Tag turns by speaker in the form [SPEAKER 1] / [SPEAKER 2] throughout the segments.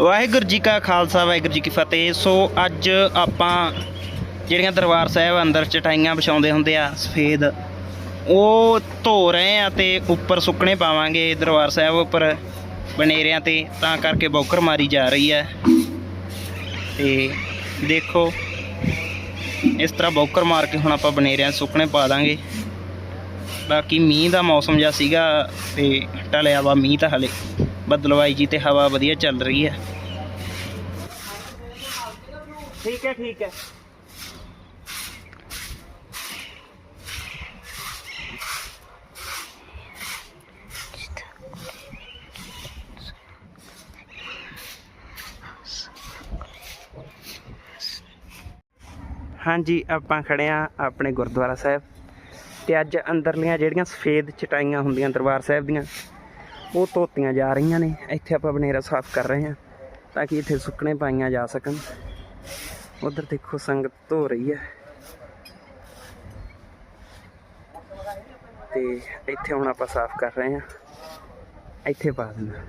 [SPEAKER 1] ਵਾਹਿਗੁਰੂ ਜੀ ਕਾ ਖਾਲਸਾ, ਵਾਹਿਗੁਰੂ ਜੀ ਕੀ ਫਤਿਹ। ਸੋ ਅੱਜ ਆਪਾਂ ਜਿਹੜੀਆਂ ਦਰਬਾਰ ਸਾਹਿਬ ਅੰਦਰ ਚਟਾਈਆਂ ਵਿਛਾਉਂਦੇ ਹੁੰਦੇ ਆ, ਸਫੇਦ, ਉਹ ਧੋ ਰਹੇ ਆ ਤੇ ਉੱਪਰ ਸੁੱਕਣੇ ਪਾਵਾਂਗੇ ਦਰਬਾਰ ਸਾਹਿਬ ਉੱਪਰ ਬਨੇਰਿਆਂ ਤੇ, ਤਾਂ ਕਰਕੇ ਬੌਕਰ ਮਾਰੀ ਜਾ ਰਹੀ ਹੈ। ਤੇ ਦੇਖੋ, ਇਸ ਤਰ੍ਹਾਂ ਬੌਕਰ ਮਾਰ ਕੇ ਹੁਣ ਆਪਾਂ ਬਨੇਰਿਆਂ 'ਚ ਸੁੱਕਣੇ ਪਾ ਦਾਂਗੇ। ਬਾਕੀ ਮੀਂਹ ਦਾ ਮੌਸਮ ਜਿਹਾ ਸੀਗਾ ਤੇ ਟਲਿਆ ਵਾ, ਮੀਂਹ ਤਾਂ ਹਲੇ। ਬਦਲਵਾਈ ਜੀ ਤੇ ਹਵਾ ਵਧੀਆ ਚੱਲ ਰਹੀ ਹੈ। ਠੀਕ ਹੈ ਠੀਕ ਹੈ। ਹਾਂਜੀ ਆਪਾਂ ਖੜੇ ਆ ਆਪਣੇ ਗੁਰਦੁਆਰਾ ਸਾਹਿਬ ਤੇ ਅੱਜ ਅੰਦਰਲੀਆਂ ਜਿਹੜੀਆਂ ਸਫੇਦ ਚਟਾਈਆਂ ਹੁੰਦੀਆਂ ਦਰਬਾਰ ਸਾਹਿਬ ਦੀਆਂ ਉਹ ਧੋਤੀਆਂ ਜਾ ਰਹੀਆਂ ਨੇ। ਇੱਥੇ ਆਪਾਂ ਬਨੇਰਾ ਸਾਫ਼ ਕਰ ਰਹੇ ਹਾਂ ਤਾਂ ਕਿ ਇੱਥੇ ਸੁੱਕਣੇ ਪਾਈਆਂ ਜਾ ਸਕਣ। ਉਧਰ ਦੇਖੋ ਸੰਗਤ ਧੋ ਰਹੀ ਹੈ। ਤੇ ਇੱਥੇ ਹੁਣ ਆਪਾਂ ਸਾਫ਼ ਕਰ ਰਹੇ ਹਾਂ। ਇੱਥੇ ਪਾ ਦੇਣਾ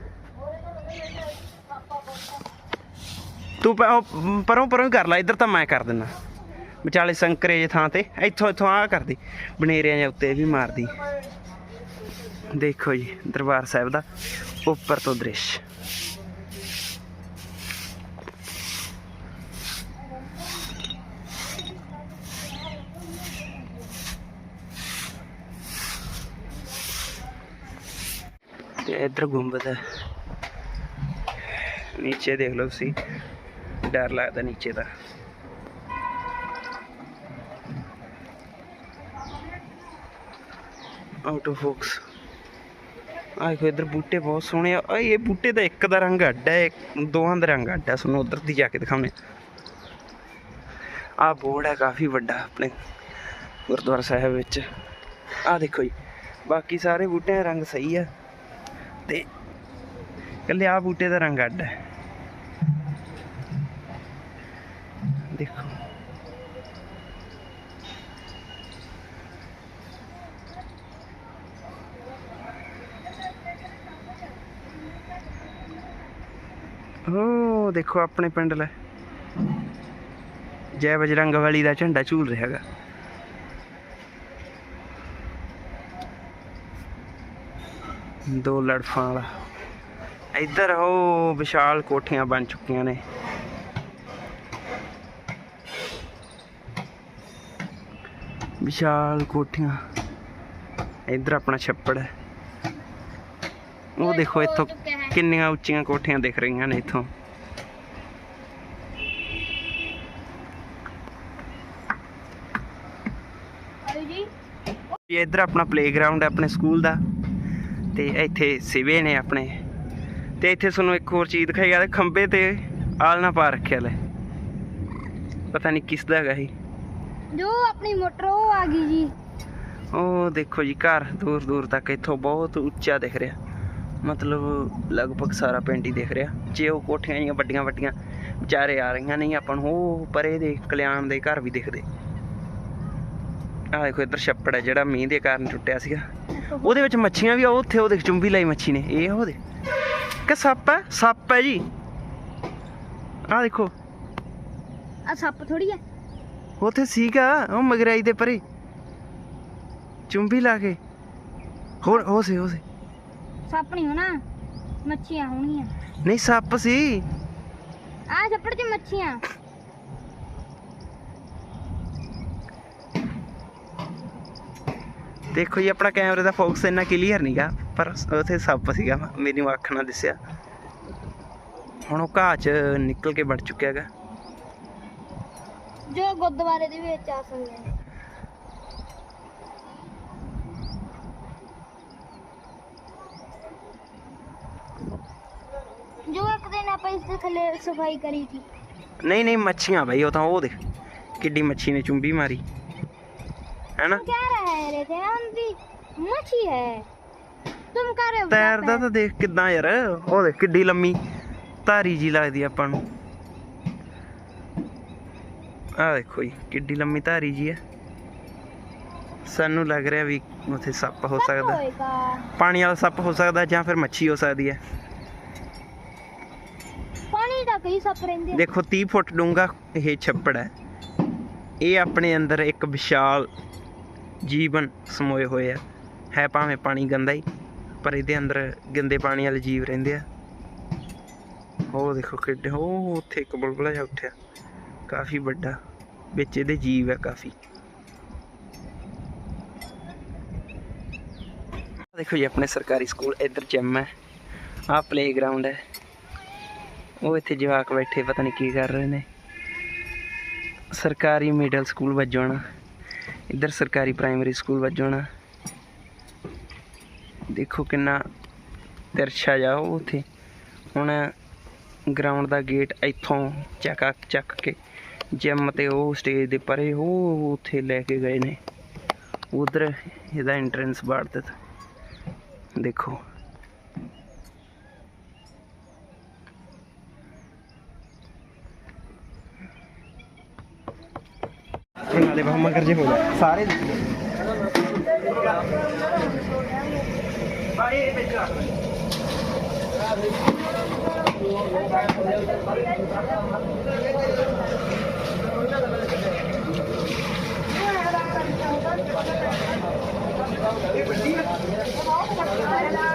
[SPEAKER 1] ਤੂੰ ਪਰੋਂ ਪਰੋਂ ਹੀ ਕਰ ਲੈ, ਇੱਧਰ ਤਾਂ ਮੈਂ ਕਰ ਦਿੰਦਾ। ਵਿਚਾਲੇ ਸੰਕਰੇ ਜੇ ਥਾਂ ਤੇ, ਇੱਥੋਂ ਇੱਥੋਂ ਆ ਕਰਦੀ। ਬਨੇਰਿਆਂ ਦੇ ਉੱਤੇ ਵੀ ਮਾਰਦੀ। ਦੇਖੋ ਜੀ, ਦਰਬਾਰ ਸਾਹਿਬ ਦਾ ਉੱਪਰ ਤੋਂ ਦ੍ਰਿਸ਼। ਤੇ ਇੱਧਰ ਗੁੰਬਦ ਹੈ। ਨੀਚੇ ਦੇਖ ਲਓ ਤੁਸੀਂ, ਡਰ ਲੱਗਦਾ ਨੀਚੇ ਦਾ। ਆਊਟ ਆਫ ਫੋਕਸ ਆਹ ਦੇਖੋ ਬੂਟੇ ਬਹੁਤ ਸੋਹਣੇ ਆ। ਆ ਇਹ ਬੂਟੇ ਦਾ ਇੱਕ ਦਾ ਰੰਗ ਅੱਡ ਹੈ, ਇੱਕ- ਦੋਵਾਂ ਦਾ ਰੰਗ ਅੱਡ ਹੈ। ਤੁਹਾਨੂੰ ਉਧਰ ਦੀ ਜਾ ਕੇ ਦਿਖਾਉਂਦੇ ਆ ਬੋਰਡ ਹੈ ਕਾਫੀ ਵੱਡਾ ਆਪਣੇ ਗੁਰਦੁਆਰਾ ਸਾਹਿਬ ਵਿੱਚ। ਆ ਦੇਖੋ ਜੀ, ਬਾਕੀ ਸਾਰੇ ਬੂਟਿਆਂ ਦਾ ਰੰਗ ਸਹੀ ਹੈ ਤੇ ਇਕੱਲੇ ਆ ਬੂਟੇ ਦਾ ਰੰਗ ਅੱਡ ਹੈ। ਦੇਖੋ। ਓ ਦੇਖੋ ਆਪਣੇ ਪਿੰਡ ਲੈ। ਜੈ ਬਜਰੰਗ ਵਾਲੀ ਦਾ ਝੰਡਾ ਝੂਲ ਰਿਹਾ ਹੈਗਾ। ਦੋ ਲੜਫਾਂ ਵਾਲਾ। ਇੱਧਰ ਉਹ ਵਿਸ਼ਾਲ ਕੋਠੀਆਂ ਬਣ ਚੁੱਕੀਆਂ ਨੇ। ਵਿਸ਼ਾਲ ਕੋਠੀਆਂ। ਇੱਧਰ ਆਪਣਾ ਛੱਪੜ ਹੈ। ਉਹ ਦੇਖੋ ਇੱਥੋਂ ਕਿੰਨੀਆਂ ਉੱਚੀਆਂ ਕੋਠੀਆਂ ਦਿਖ ਰਹੀਆਂ ਨੇ ਇੱਥੋਂ? ਇਹ ਇੱਧਰ ਆਪਣਾ ਪਲੇਗਰਾਉਂਡ ਹੈ ਆਪਣੇ ਸਕੂਲ ਦਾ। ਤੇ ਇੱਥੇ ਸਿਵੇ ਨੇ ਆਪਣੇ। ਤੇ ਇੱਥੇ ਤੁਹਾਨੂੰ ਇੱਕ ਹੋਰ ਚੀਜ਼ ਦਿਖਾਈ ਗਿਆ ਖੰਬੇ ਤੇ ਆਲਣਾ ਪਾ ਰੱਖਿਆ ਲੈ। ਪਤਾ ਨਹੀਂ ਕਿਸ ਦਾ ਹੈਗਾ ਇਹ।
[SPEAKER 2] ਜੋ ਆਪਣੀ ਮੋਟਰ ਉਹ ਆ ਗਈ ਜੀ।
[SPEAKER 1] ਉਹ ਦੇਖੋ ਜੀ ਘਰ ਦੂਰ ਦੂਰ ਤੱਕ ਇੱਥੋਂ ਬਹੁਤ ਉੱਚਾ ਦਿਖ ਰਿਹਾ। ਮਤਲਬ ਲਗਭਗ ਸਾਰਾ ਪਿੰਡ ਹੀ ਦਿਖ ਰਿਹਾ। ਜੇ ਉਹ ਕੋਠੀਆਂ ਜੀਆਂ ਵੱਡੀਆਂ ਵੱਡੀਆਂ ਵਿਚਾਰੇ ਆ ਰਹੀਆਂ ਨਹੀਂ ਆਪਾਂ ਨੂੰ ਉਹ ਪਰੇ ਦੇ ਕਲਿਆਣ ਦੇ ਘਰ ਵੀ ਦਿਖਦੇ। ਆਹ ਦੇਖੋ ਇੱਧਰ ਛੱਪੜ ਹੈ ਜਿਹੜਾ ਮੀਂਹ ਦੇ ਕਾਰਨ ਟੁੱਟਿਆ ਸੀਗਾ। ਉਹਦੇ ਵਿੱਚ ਮੱਛੀਆਂ ਵੀ ਆ ਉੱਥੇ ਉਹ ਦੇਖ ਚੁੰਬੀ ਲਾਈ ਮੱਛੀ ਨੇ। ਇਹ ਉਹਦੇ। ਕਿ ਸੱਪ ਹੈ? ਸੱਪ ਹੈ ਜੀ। ਆਹ ਦੇਖੋ।
[SPEAKER 2] ਆ ਸੱਪ ਥੋੜੀ ਆ
[SPEAKER 1] ਉੱਥੇ ਸੀਗਾ ਉਹ ਮਗਰਾਈ ਦੇ ਪਰੇ। ਚੁੰਬੀ ਲਾ ਕੇ। ਹੋਰ ਹੋ ਸੇ ਹੋ ਸੇ।
[SPEAKER 2] ਸੱਪ ਨਹੀਂ ਹੋਣਾ ਮੱਛੀਆਂ ਹੋਣਗੀਆਂ।
[SPEAKER 1] ਨਹੀਂ ਸੱਪ ਸੀ।
[SPEAKER 2] ਆ ਛੱਪੜ 'ਚ ਮੱਛੀਆਂ।
[SPEAKER 1] ਦੇਖੋ ਜੀ ਆਪਣਾ ਕੈਮਰੇ ਦਾ ਫੋਕਸ ਇੰਨਾ ਕਲੀਅਰ ਨਹੀਂਗਾ ਪਰ ਉੱਥੇ ਸੱਪ ਸੀਗਾ ਮੇਰੀ ਅੱਖ ਨਾਲ ਦਿਸਿਆ। ਹੁਣ ਉਹ ਘਾਹ 'ਚ ਨਿਕਲ ਕੇ ਵੜ ਚੁੱਕਿਆ ਹੈਗਾ
[SPEAKER 2] ਜੋ ਗੁਰਦੁਆਰੇ ਦੇ ਵਿੱਚ ਆ ਸਕਦੇ ਨੇ ਜੋ ਇੱਕ ਦਿਨ ਆਪਾਂ ਇਸ ਦੇ ਥੱਲੇ ਸਫਾਈ ਕਰੀ ਸੀ
[SPEAKER 1] ਨਹੀਂ ਨਹੀਂ ਮੱਛੀਆਂ ਬਾਈ ਉਹ ਤਾਂ ਉਹ ਦੇਖ ਕਿੱਡੀ ਮੱਛੀ ਨੇ ਚੁੰਬੀ ਮਾਰੀ ਹੈਨਾ
[SPEAKER 2] क्या रहा है रे थे हम भी मच्छी है तुम कह रहे हो
[SPEAKER 1] ਤੈਰਦਾ ਤਾਂ ਦੇਖ ਕਿੱਦਾਂ ਯਾਰ ਉਹ ਦੇਖ ਕਿੱਡੀ ਲੰਮੀ ਧਾਰੀ ਜੀ ਲੱਗਦੀ ਆ ਆਪਾਂ ਨੂੰ ਆ ਦੇਖੋ ਜੀ ਕਿੱਡੀ ਲੰਮੀ ਧਾਰੀ ਜੀ ਹੈ ਸਾਨੂੰ ਲੱਗ ਰਿਹਾ ਵੀ ਉੱਥੇ ਸੱਪ ਹੋ ਸਕਦਾ
[SPEAKER 2] होएगा
[SPEAKER 1] ਪਾਣੀ ਵਾਲਾ ਸੱਪ ਹੋ ਸਕਦਾ ਜਾਂ ਫਿਰ ਮੱਛੀ ਹੋ ਸਕਦੀ ਹੈ
[SPEAKER 2] ਨਹੀਂ ਤਾਂ ਕਈ ਸੱਪ ਰਹਿੰਦੇ ਆ।
[SPEAKER 1] ਦੇਖੋ 30 ਫੁੱਟ ਡੂੰਘਾ ਇਹ ਛੱਪੜ ਹੈ। ਇਹ ਆਪਣੇ ਅੰਦਰ ਇੱਕ ਵਿਸ਼ਾਲ ਜੀਵਨ ਸਮੋਏ ਹੋਏ ਆ। ਹੈ ਭਾਵੇਂ ਪਾਣੀ ਗੰਦਾ ਹੀ, ਪਰ ਇਹਦੇ ਅੰਦਰ ਗੰਦੇ ਪਾਣੀ ਵਾਲੇ ਜੀਵ ਰਹਿੰਦੇ ਆ। ਉਹ ਦੇਖੋ ਕਿੱਡੇ, ਉਹ ਉੱਥੇ ਇੱਕ ਬੁਲਬੁਲਾ ਜਿਹਾ ਉੱਠਿਆ। ਕਾਫੀ ਵੱਡਾ, ਵਿੱਚ ਇਹਦੇ ਜੀਵ ਹੈ ਕਾਫੀ। ਦੇਖੋ ਜੀ, ਆਪਣੇ ਸਰਕਾਰੀ ਸਕੂਲ ਇੱਧਰ ਜਿਮ ਹੈ। ਆਹ ਪਲੇਗਰਾਉਂਡ ਹੈ। ਉਹ ਇੱਥੇ ਜਵਾਕ ਬੈਠੇ, ਪਤਾ ਨਹੀਂ ਕੀ ਕਰ ਰਹੇ ਨੇ। ਸਰਕਾਰੀ ਮਿਡਲ ਸਕੂਲ ਵੱਜੋਣਾ ਇੱਧਰ ਸਰਕਾਰੀ ਪ੍ਰਾਇਮਰੀ ਸਕੂਲ ਵੱਜੋਣਾ ਦੇਖੋ ਕਿੰਨਾ ਤਿਰਛਾ ਜਾ ਉਹ ਉੱਥੇ। ਹੁਣ ਗਰਾਊਂਡ ਦਾ ਗੇਟ ਇੱਥੋਂ ਚੱਕ ਚੱਕ ਕੇ ਜਿਮ ਤੇ ਉਹ ਸਟੇਜ ਦੇ ਪਰੇ ਉਹ ਉੱਥੇ ਲੈ ਕੇ ਗਏ ਨੇ। ਉਧਰ ਇਹਦਾ ਐਂਟਰੈਂਸ ਬਾੜ ਦਿੱਤਾ। ਦੇਖੋ।
[SPEAKER 3] ले मगर जे हो जाए सारे Thank you.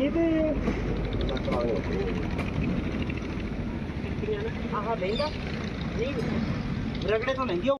[SPEAKER 3] ਆਉਂਗੀ
[SPEAKER 1] ਆਹ ਲਹਿੰਗਾ ਨਹੀਂ ਰਗੜੇ ਤੋਂ ਲੈਂਦੀ